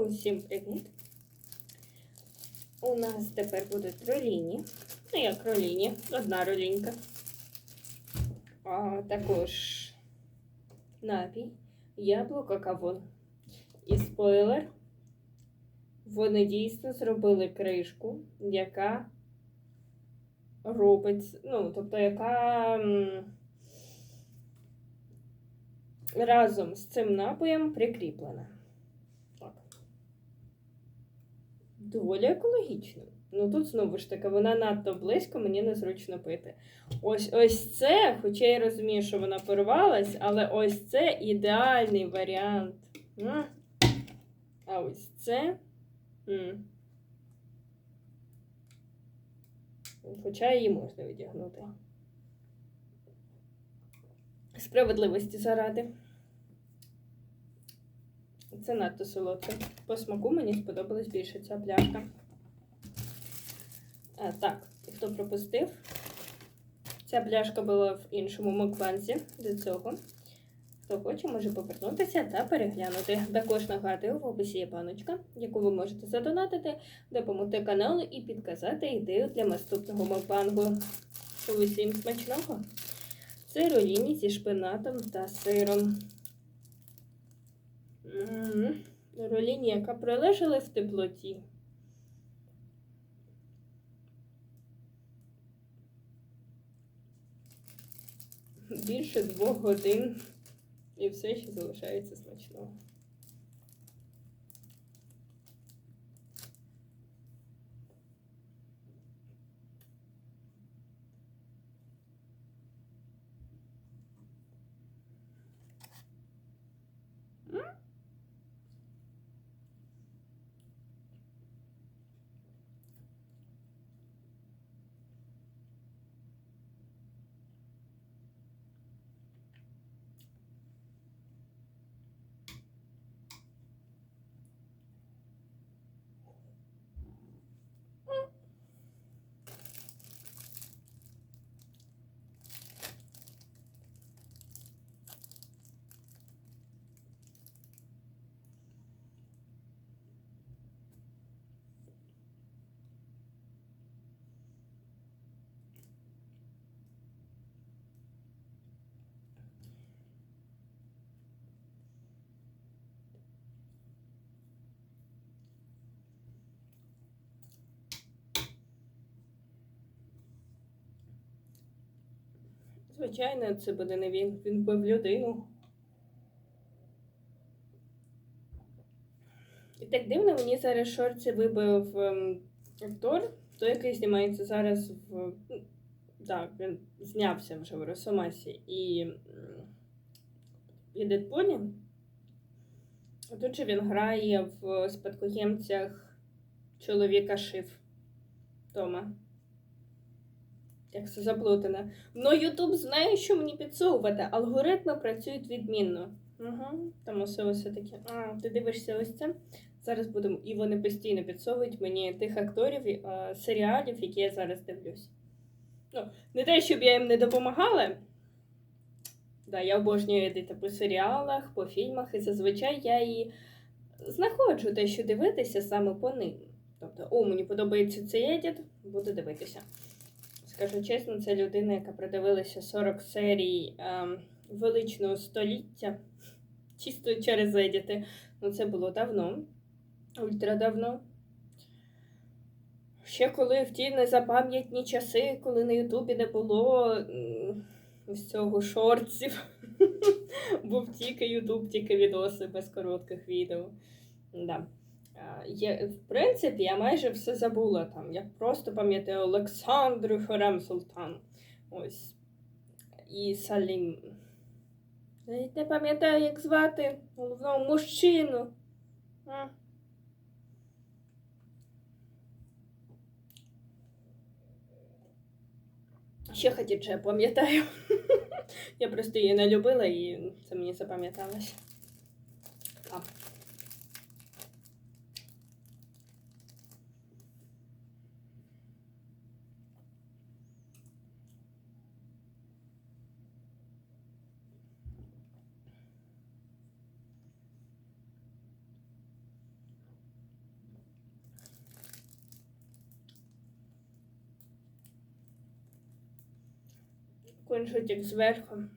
Усім привіт! У нас тепер будуть роліні. Ну, як роліні, одна ролінька. А також напій, яблуко, кавун. І спойлер. Вони дійсно зробили кришку, яка робить, ну, тобто, яка разом з цим напоєм прикріплена. Так. Доволі екологічно. Ну тут знову ж таки, вона надто близько, мені незручно пити. Ось ось це, хоча я розумію, що вона порвалась, але ось це ідеальний варіант. А ось це. Хоча її можна відігнути. Справедливості заради. Це надто солодке. По смаку мені сподобалась більше ця пляшка. А, так, хто пропустив? Ця пляшка була в іншому мукбанзі до цього. Хто хоче, може повернутися та переглянути. Також нагадую, в описі є баночка, яку ви можете задонатити, допомогти каналу і підказати ідею для наступного мукбангу. Усім смачного! Це роліні зі шпинатом та сиром. Роліні, яка прилежала в теплоті. Більше двох годин і все ще залишається смачного. Звичайно, це буде не він. Він вбив людину. І так дивно, мені зараз шорці вибив ем, актор, той, який знімається зараз в. ну, Так, він знявся вже в Росомасі і, і Дедпулі. Тут же він грає в спадкоємцях чоловіка Шиф Тома. Як це заплутане. Ну, Ютуб знає, що мені підсовувати. Алгоритми працюють відмінно. Угу. Там усе ось таке. А, ти дивишся ось це. Зараз будемо. І вони постійно підсовують мені тих акторів е, серіалів, які я зараз дивлюсь. Ну, не те, щоб я їм не допомагала. Да, я обожнюю едити по серіалах, по фільмах, і зазвичай я і знаходжу те, що дивитися саме по ним. Тобто, о, мені подобається цей едіт, буду дивитися. Скажу чесно, це людина, яка продивилася 40 серій ем, величного століття. Чисто через едіти. Ну, це було давно, ультрадавно. Ще коли в ті незапам'ятні часи, коли на Ютубі не було ось цього шортів. Був тільки Ютуб, тільки відоси без коротких відео. Да. А, Є, в принципі, я майже все забула там. Я просто пам'ятаю Олександру Хорем Султан. Ось. І Салім. Навіть не пам'ятаю, як звати головного мужчину. А. Ще я пам'ятаю. Я просто її не любила і це мені запам'яталось. Кунжутик зверху.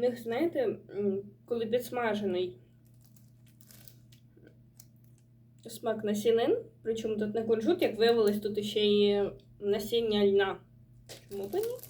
Них, знаєте, коли підсмажений смак насінин, причому тут не кунжут, як виявилось, тут ще й насіння льна. Чому б ні?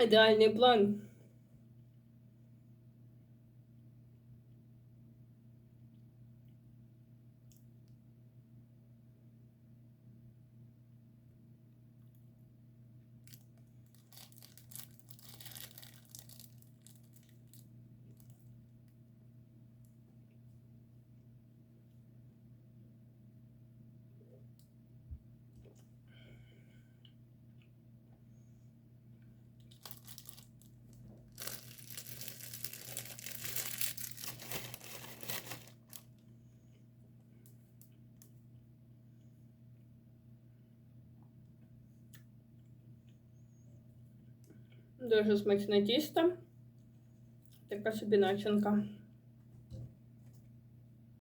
Ідеальний план. Дуже смачне тісто. Така собі начинка.